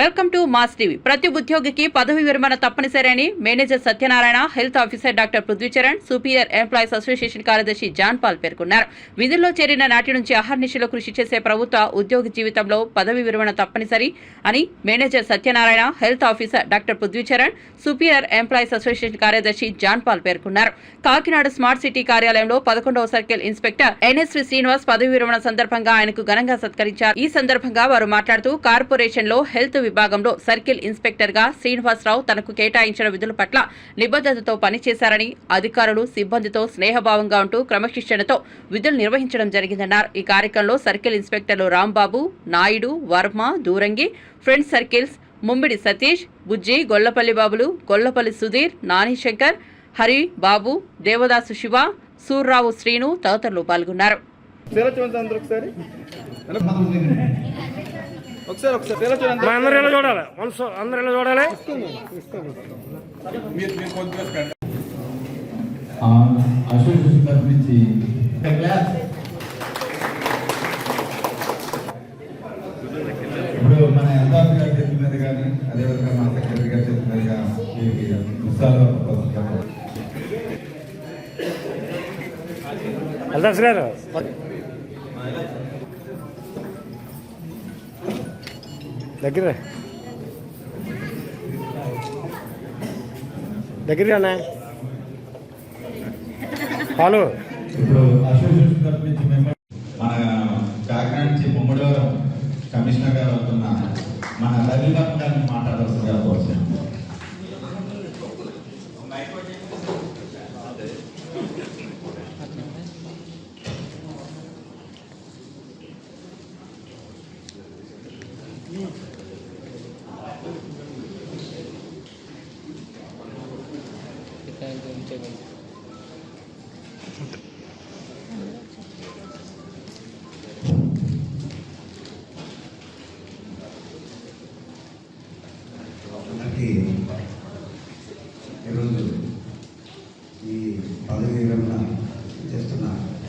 Welcome to mass TV. ప్రతి ఉద్యోగికి పదవి విరమణ తప్పనిసరి అని manager Satyanarayana health officer doctor Prithvicharan superior employees association కార్యదర్శి జాన్ పాల్ పేర్కొన్నారు. విధుల్లో చేరిన నాటి నుంచి అహర్నిశలో కృషి చేసే ప్రభుత్వ ఉద్యోగి జీవితంలో పదవి విరమణ తప్పనిసరి అని manager Satyanarayana health officer doctor Prithvicharan superior employees association కార్యదర్శి జాన్ పాల్ పేర్కొన్నారు. కాకినాడ స్మార్ట్ సిటీ కార్యాలయంలో పదకొండవ సర్కిల్ ఇన్స్పెక్టర్ ఎన్ఎస్వి శ్రీనివాస్ పదవి విరమణ సందర్భంగా ఆయనకు ఘనంగా సత్కరించారు. ఈ సందర్భంగా వారు మాట్లాడుతూ కార్పొరేషన్లో హెల్త్ విభాగంలో సర్కిల్ ఇన్స్పెక్టర్గా శ్రీనివాసరావు తనకు కేటాయించిన విధుల పట్ల నిబద్ధతతో పనిచేశారని అధికారులు సిబ్బందితో స్నేహభావంగా ఉంటూ క్రమశిక్షణతో విధులు నిర్వహించడం జరిగిందన్నారు. ఈ కార్యక్రమంలో సర్కిల్ ఇన్స్పెక్టర్లు రాంబాబు నాయుడు వర్మ దూరంగి ఫ్రెండ్స్ సర్కిల్స్ ముమ్మిడి సతీష్ బుజ్జి గొల్లపల్లి బాబులు గొల్లపల్లి సుధీర్ నానిశంకర్ హరి బాబు దేవదాసు శివ సూర్రావు శ్రీను తదితరులు పాల్గొన్నారు. ఒకసారి మా అందరూ ఇలా చూడాలి? మనసు అందరూ ఇలా చూడాలి? అసోసియేషన్ తరఫు నుంచి ఇప్పుడు మన ఎల్దాఫ్ గారి చేతుల మీద కానీ అదేవిధంగా మన సెక్రటరీ గారి చేతుల పుస్తకాలు వెళ్దాం గారు దగ్గర. దగ్గర అన్న పాలు. ఇప్పుడు అసోసియేషన్ తరఫు నుంచి మెంబర్ మన కాకినాడ నుంచి ముమ్మడివారం కమిషనర్ గారు అవుతున్న మన రవివర్మ గారిని మాట్లాడాల్సిందిగా కోరుతున్నాను అందరికీ ఈరోజు ఈ పదవి విరమణ చేస్తున్న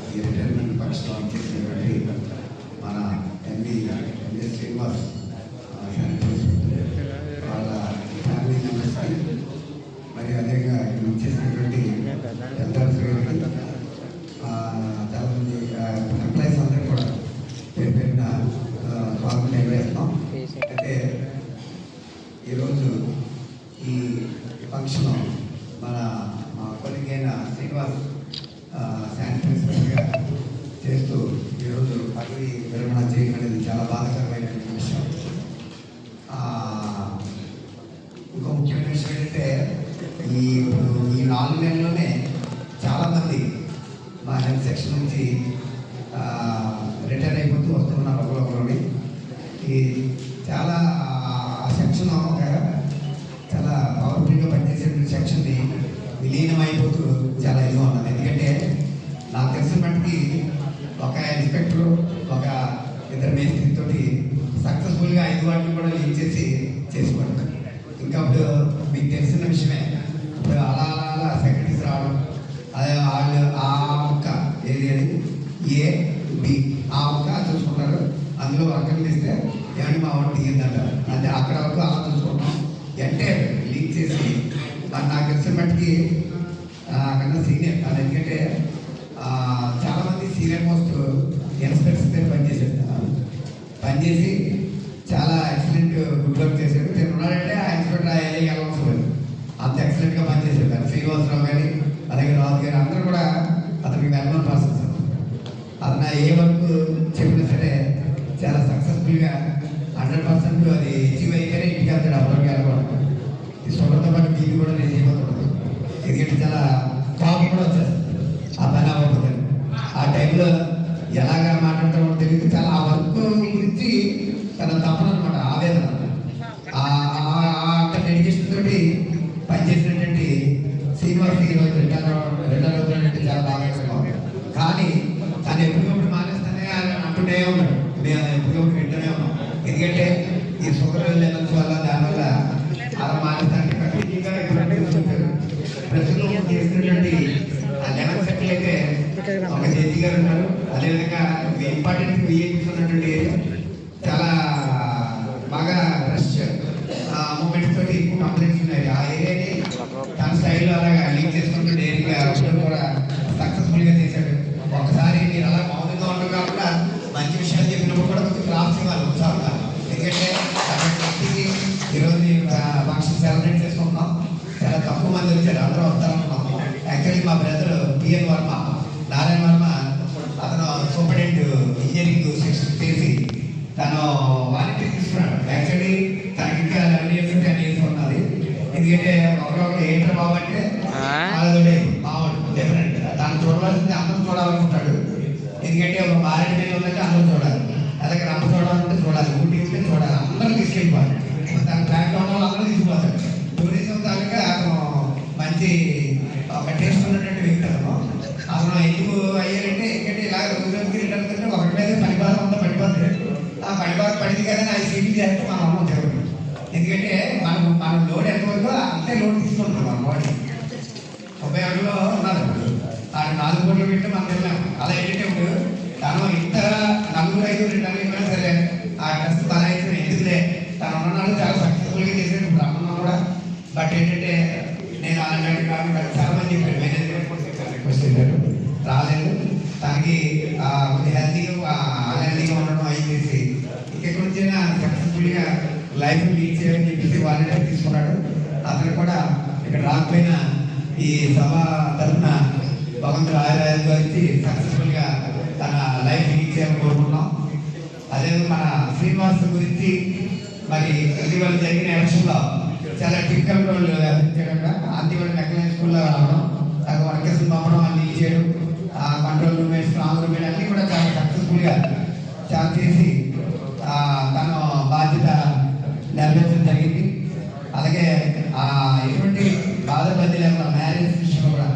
ఈ రిటైర్మెంట్ ఫంక్షన్ చేసినటువంటి మన ఎంపీ ఎంపీ శ్రీనివాస్ ఆ, వాళ్ళ ఫ్యామిలీ మెంబర్స్కి మరి అదేవిధంగా ఇక్కడ చేసినటువంటి ఎంట్రన్స్ గారికి ఆ, చాలా మంది ఎంప్లాయీస్ అందరూ కూడా పేరు పేరున ఆ, స్వాగతం తెలియజేస్తాం అయితే ఈరోజు ఈ ఫంక్షన్ మన మా కొలిగ్ అయిన శ్రీనివాస్ శానిటరీ ఇన్స్పెక్టర్గా చేస్తూ ఈరోజు పదవి విరమణ చేయడం అనేది చాలా బాధాకరమైన విషయం ఆ, ఇంకో ముఖ్యమైన విషయం ఏంటంటే ఈ ఇప్పుడు ఈ నాలుగు నెలల్లోనే చాలామంది మా హెల్త్ సెక్షన్ రిటైర్ అయిపోతూ వస్తున్నారు ఒకరొకరిని ఈ చాలా ఆ సెక్షన్ ఒక చాలా పవర్ఫుల్గా పనిచేసే సెక్షన్ని విలీనం చాలా ఇదిగా ఉన్నది. ఎందుకంటే నాకు తెలిసిన మట్టుకి ఒక ఇన్స్పెక్టరు ఒక ఇద్దరు మేస్త్రితో సక్సెస్ఫుల్గా ఐదు వాటిని కూడా లీక్ చేసి చేసుకోవడం ఇంకా ఇప్పుడు మీకు తెలిసిన విషయమే ఇప్పుడు అలా అలా అలా సెక్రటరీస్ రావడం అదే వాళ్ళు ఆ ఏది అది? A B. ఆ ఒక్క చూసుకుంటారు. అందులో వర్కర్లు ఇస్తే ఏమంటే మా వాడు తీయందంటారు అంటే అక్కడ వరకు ఆ చూసుకుంటాం. అంటే లీక్ చేసి మరి నాకు తెలిసిన మట్టికి కన్నా సీనియర్. అది ఎందుకంటే చాలామంది సీనియర్ మోస్ట్ ఇన్స్పెక్టర్స్ పనిచేసేస్తారు పనిచేసి చాలా ఎక్సలెంట్ గుడ్ వర్క్ చేశాడు నేను ఉన్నాడంటే ఆ ఇన్స్పెక్టర్ ఆ ఏరియాకి వెళ్ళవలసి పోయింది అంత ఎక్సలెంట్గా పనిచేసేదారు శ్రీనివాసరావు గారి అలాగే రాజు గారు అందరూ కూడా అతనికి వెల్మన్ పర్సన్స్ అతను ఏ వర్క్ చెప్పినా సరే చాలా సక్సెస్ఫుల్గా హండ్రెడ్ పర్సెంట్ అది అచీవ్ అయితేనే ఇంటికి వెళ్తాడు అప్పటికి వెళ్ళకూడదు ఈ సొంత పాటు బీపీ కూడా నేను చేయకూడదు ఎందుకంటే చాలా కోపం కూడా వచ్చేస్తుంది. ఆ పని అవ్వకపోతే. ఆ టైంలో ఎలాగా మాట్లాడతామో తెలియదు. చాలా ఆ వర్క్ గురించి తన తపన అనమాట ఆవేదన. అంత డెడికేషన్ తోటి పనిచేసినటువంటి శ్రీనివాస్ ఈరోజు రిటైర్ రిటైర్ అవుతున్నట్టు చాలా బాగా ఉన్నాడు మేము ఎప్పుడూ వింటూనే ఉన్నాం. ఎందుకంటే ఈ షుగర్ లెవెల్స్ వల్ల దానివల్ల అలా మాట్లాడటానికి ఆ లెవెల్ సెట్లు అయితే ఒక జడ్జి గారు ఉన్నారు. అదేవిధంగా ఇంపార్టెంట్ విఐపీస్ ఉన్నటువంటి చాలా బాగా రష్ మూమెంట్స్ తోటి ఎక్కువ కంప్లైంట్స్ ఉన్నాయి. ఆ ఏరియాని తన స్టైల్లో అలా అందరూ వస్తారనుకున్నాం యాక్చువల్లీ మా brother P N Varma Narayana Varma అతను సూపరింటెండెంట్ ఇంజనీరింగ్ సెక్షన్ చేసి తను వారికి తీసుకున్నాడు. యాక్చువల్లీ తనకి ఇంకా లెవెన్ ఇయర్స్ టెన్ ఇయర్స్ ఉన్నది. ఎందుకంటే ఒకరొకరు ఏంటర్ బాబు అంటే మావాడు డిఫరెంట్ తను చూడవలసింది అందరూ చూడాలనుకుంటాడు. ఎందుకంటే ఒక మారేడు ఉందంటే అందరూ చూడాలి అలాగే రంప చూడాలంటే చూడాలి ఊటీ ఉంటే చూడాలి అందరూ తీసుకెళ్ళిపోవాలి తన ట్రాక్ ఉన్న వాళ్ళు అందరూ తీసుకుపోతారు టూరిజం తాలూకా అతను మంచి ఒక టేస్ట్ ఉన్నటువంటి వ్యక్తి అతను అతను ఎందుకు అయ్యారంటే ఎందుకంటే ఇలా రోజు రోజుకి రిటర్న్ తింటే ఒకటి మీద పని బాధ ఉందా పడిపోతుంది ఆ పని బాధ పడింది కదా నా సీటీ చేస్తే మనం అమ్మ జరుగుతుంది ఎందుకంటే మనం మన లోడ్ ఎంతవరకు అంతే లోడ్ తీసుకుంటాం మన బాడీ ముప్పై అడుగులో ఉన్నారు. ఆ నాలుగు కోట్లు పెట్టి మనం వెళ్ళాం. అలా ఏంటంటే ఇప్పుడు తను ఇంత నలుగురు ఐదు రెండు అయిపోయినా సరే ఆ డ్రెస్ తన అయితే ఎందుకులే? తను ఉన్నాడు చాలా సక్సెస్ఫుల్గా చేసాడు ఇప్పుడు అమ్మ కూడా. బట్ ఏంటంటే నేను అలాంటి చాలా మంది చెప్పాడు మేనేజ్మెంట్ కూడా చెప్పారు రిక్వెస్ట్ చేశారు. రాలేదు. తనకి ఆ, హెల్తీగా అన్హెల్తీగా ఉండడం అయిపోయి ఇక్కడి నుంచైనా సక్సెస్ఫుల్గా లైఫ్ లీడ్ చేయాలని చెప్పేసి వాలంటీర్ తీసుకున్నాడు. అతను కూడా ఇక్కడ రాకపోయినా ఈ సభ తరఫున భగవంతుడు ఆయురాయుగా ఇచ్చి సక్సెస్ఫుల్గా తన లైఫ్ లీడ్ చేయాలని కోరుకుంటున్నాం. అదే మన శ్రీనివాస్ గురించి మరి ఇటీవల జరిగిన ఎలక్షన్లో చాలా టిక్కల్ రోల్ అందించడం అంతిమ మెకానిక్ స్కూల్లో రావడం నాకు వర్కర్స్ పంపడం అన్ని చేయడం ఆ కంట్రోల్ రూమ్ స్ట్రాంగ్ రూమ్ అన్ని కూడా చాలా సక్సెస్ఫుల్ ఛాన్స్ చేసి తన తను బాధ్యత నెరవేర్చడం జరిగింది. అలాగే ఎటువంటి బాధపడి లేకుండా మ్యారేజ్ విషయంలో కూడా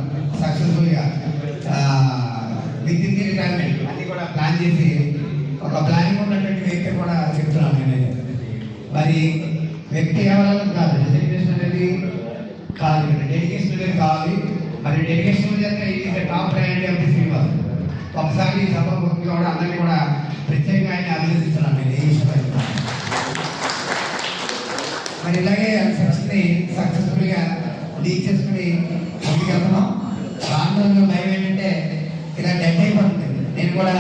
సక్సెస్ఫుల్గా విత్ ఇన్ ది రిటైర్మెంట్ అన్ని కూడా ప్లాన్ చేసి ఒక ప్లానింగ్ ఉన్నటువంటి వ్యక్తి కూడా చెప్తున్నాను నేను. మరి వ్యక్తి ఎవరైనా కాదు. డెడికేషన్ అనేది కాదు. డెడికేషన్ అనేది కావాలి. మరి డెడికేషన్ చేస్తే ఇది top priority of the Srinivas. ఒకసారి సభ కూడా అందరినీ కూడా ప్రత్యేకంగా ఆయన అభినందిస్తున్నాను నేను ఈ విషయంలో మరి ఇలాగే సెక్షన్ని సక్సెస్ఫుల్గా లీక్ చేసుకుని ముందుకెళ్తున్నాం రానున్న భయం ఏంటంటే ఇలా డెడ్ అయిపోతుంది. నేను కూడా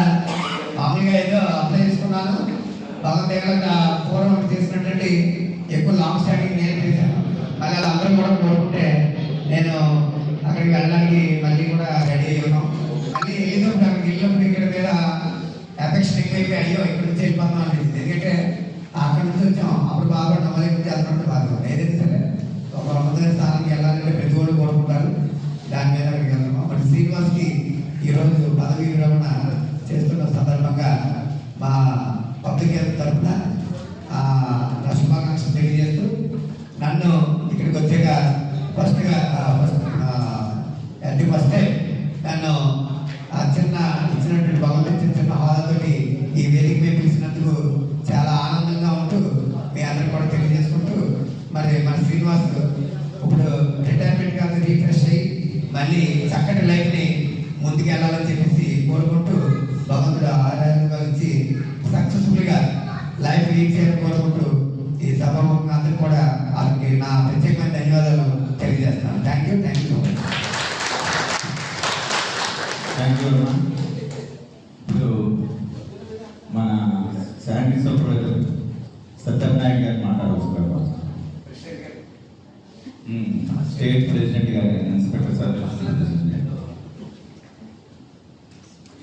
మామూలుగా ఏదో అప్లై చేసుకున్నాను. భగవన్ దగ్గర పూర్వం ఒకటి చేసినటువంటి ఎక్కువ లాంగ్ స్టాండింగ్ నేను చేశాను. మళ్ళీ అలా అందరూ కూడా కోరుకుంటే నేను అక్కడికి వెళ్ళడానికి మళ్ళీ కూడా రెడీ అయ్యాను మళ్ళీ వెళ్ళినప్పుడు ఎఫెక్షన్ ఎక్కువైపోయి అయ్యో ఇక్కడ నుంచి వెళ్ళిపోతాం అనిపించింది ఎందుకంటే అక్కడ నుంచి వచ్చాం అప్పుడు బాగుంటాం మళ్ళీ నుంచి అక్కడ బాగుంటాం ఏదైతే సరే ఒక ఉన్నత స్థానానికి వెళ్ళాలంటే ప్రతి ఒళ్ళు కోరుకుంటారు దాని మీద అక్కడికి వెళ్తాం బట్ శ్రీనివాస్కి ఈరోజు పదవి విరమణ చేస్తున్న సందర్భంగా మా పబ్లిక్ హెల్త్ తరఫున ఆ, నా శుభాకాంక్షలు తెలియజేస్తూ నన్ను ఇక్కడికి వచ్చాక ఫస్ట్గా ఫస్ట్ అంటే ఫస్ట్ టైం నన్ను ఆ చిన్న ఇచ్చినటువంటి భగవంతుడి చిన్న చిన్న హోదాతోటి ఈ వేదిక మీద పిలిచినందుకు చాలా ఆనందంగా ఉంటూ మీ అందరికి కూడా తెలియజేసుకుంటూ మరి మన శ్రీనివాస్ ఇప్పుడు రిటైర్మెంట్ కాదు రీఫ్రెష్ అయ్యి మంచి చక్కటి లైఫ్ని ముందుకు వెళ్ళాలని చెప్పేసి కోరుకుంటూ భగవంతుడు ఆరాధనగా ఇచ్చి సక్సెస్ఫుల్గా లైఫ్ లీడ్ చేయాలని కోరుకుంటూ ఈ సభ అందరూ కూడా వాళ్ళకి నా ప్రత్యేకమైన ధన్యవాదాలు తెలియజేస్తున్నాను. Thank you thank you thank you అమ్మా ఇప్పుడు మన శాంతి సూపర్వైజర్ సత్యనారాయణ గారు మాట్లాడవచ్చు కదా state president garu inspector sir